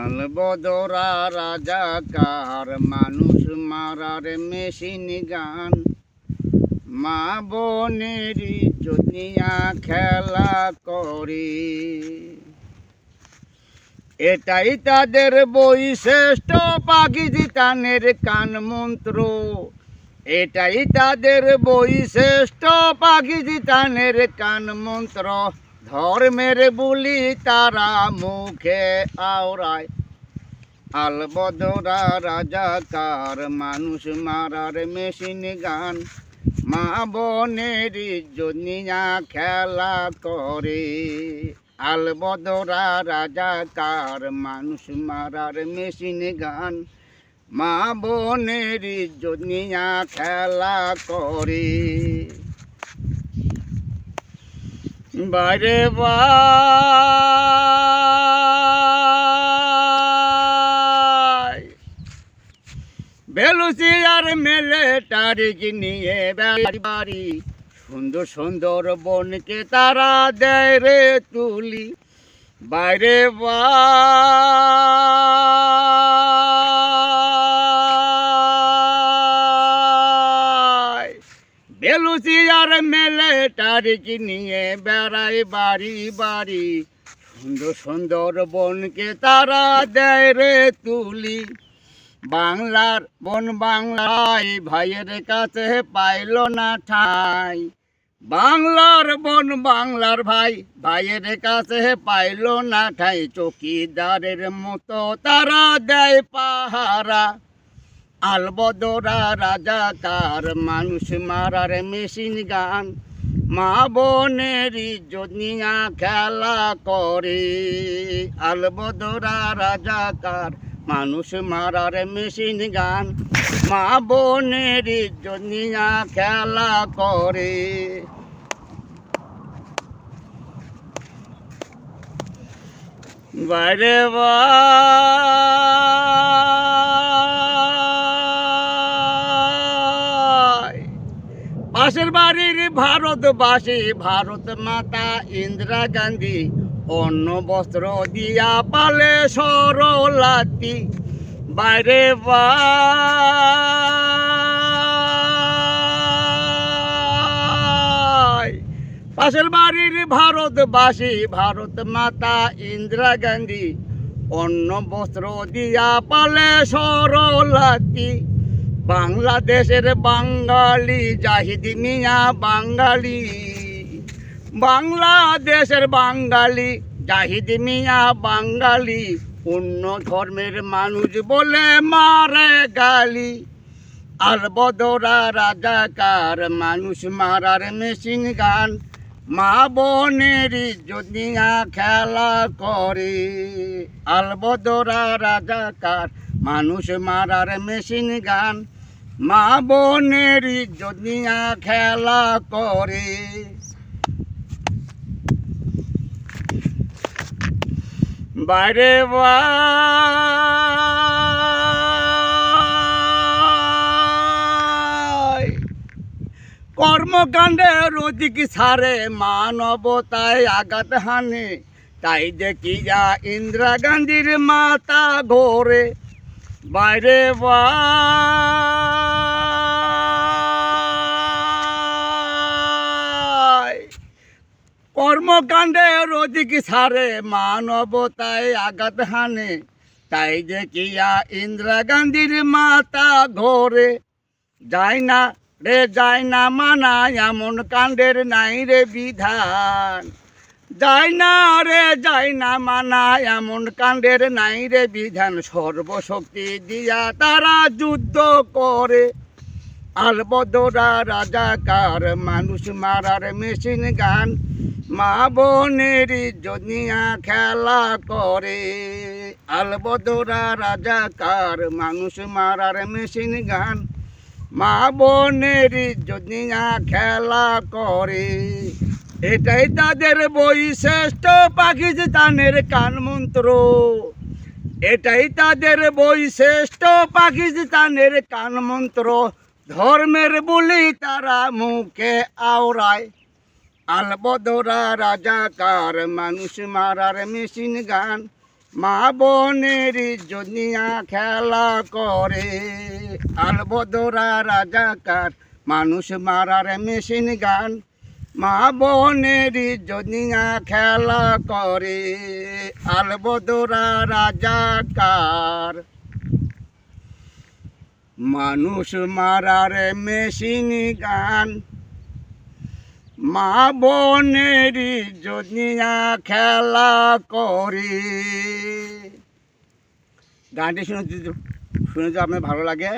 আলবদরা রাজাকার মানুষ মারার মেশিন গান। মা বোনের জনিয়া খেলা করে। এটাই তাদের বৈশিষ্ট পাকিস্তানের কান মন্ত্র এটাই তাদের বৈশিষ্ট পাকিস্তানের কান মন্ত্র ধর্মের বুলি তারা মুখে আওড়ায়। আলবদরা রাজাকার মানুষ মারার মেশিন গান। মা বোনের জনিয়া খেলা করে। আলবদরা রাজাকার মানুষ মারার মেশিন গান। মা বোনের জনিয়া খেলা করে। বাইরে বেলুচি আর মেলে তারিখ নিয়ে বাড়ি বাড়ি। সুন্দর সুন্দর বনকে তারা দেয় রে তুলি। বাইরে বাই মেলে তারিখ নিয়ে বেড়াই বাড়ি বাড়ি। সুন্দর সুন্দর বনকে তারা দেয় রে তুলি। বাংলার বন বাংলায় ভাইয়ের কাছে পাইল না ঠাই। বাংলার বন বাংলার ভাই ভাইয়ের কাছে পাইল না ঠাই। চকিদারের মতো তারা দেয় পাহারা। আলবদরা রাজাকার মানুষ মারার মেশিন গান। মা বোনের জনিয়া খেলা করে। আলবদরা রাজাকার মানুষ মারার মেশিন গান। মা বোনের জনিয়া খেলা করে। বাইরে বাই পাশের বাড়ির ভারতবাসী, ভারত মাতা ইন্দিরা গান্ধী অন্য বস্ত্র দিয়া পালে সরলাতি। বাইরে বাই পাশের বাড়ির ভারতবাসী, ভারত মাতা ইন্দিরা গান্ধী অন্য বস্ত্র দিয়া পালে সরলাতি। বাংলাদেশের বাঙালি জাহিদি মিয়া বাঙালি। বাংলাদেশের বাঙালি জাহিদি মিয়া বাঙালি। অন্য ধর্মের মানুষ বলে মারে গালি। আলবদরা রাজাকার মানুষ মারার মেশিন গান। মা বোনের জনিয়া খেলা করে। আলবদরা রাজাকার মানুষ মারার মেশিন গান। মা বোনের জনিয়া খেলা করে বাইরে বাই কর্মকাণ্ডের অধিক সারে মানবতায় আঘাত হানে। তাই দেখি যা ইন্দিরা গান্ধীর মাতা ঘোরে। বাইরে বাই কর্মকাণ্ডের অধিক সারে মানবতায় আঘাত হানে। তাই যে কিয়া ইন্দিরা গান্ধীর মাতা ঘোরে। যায় না রে, যায় না মানা, এমন কাণ্ডের নাই রে বিধান। যায় না রে, যায় না মানা, এমন কাণ্ডের নাই রে বিধান। সর্বশক্তি দিয়া তারা যুদ্ধ করে। আলবদরা রাজাকার মানুষ মারার মেশিন গান। মা বোনের জনিয়া খেলা করে। আলবদরা রাজাকার মানুষ মারার মেশিন গান। মা বোনের জনিয়া খেলা করে। এটাই তাদের বৈশিষ্ট্য, পাকিস্তানের কান মন্ত্র এটাই তাদের বৈশিষ্ট্য, পাকিস্তানের কান মন্ত্র ধর্মের বলি তারা মুখে আওড়ায়। আলবদরা রাজাকার মানুষ মারার মেশিন গান। মা বোনের জনিয়া খেলা করে। আলবদরা রাজাকার মানুষ মারার মেশিন গান। মা বোনের জনিয়া খেলা করে। আলবদরা রাজাকার মানুষ মারার মেশিন গান। মা বোনের যদিয়া খেলা করে। গানটি শুনে শুনে তো আপনার ভালো লাগে।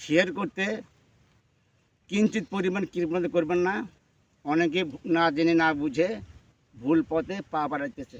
শেয়ার করতে কিঞ্চিত পরিমাণ কৃপণতা করবেন না। অনেকে না জেনে না বুঝে ভুল পথে পা বাড়াইতেছে।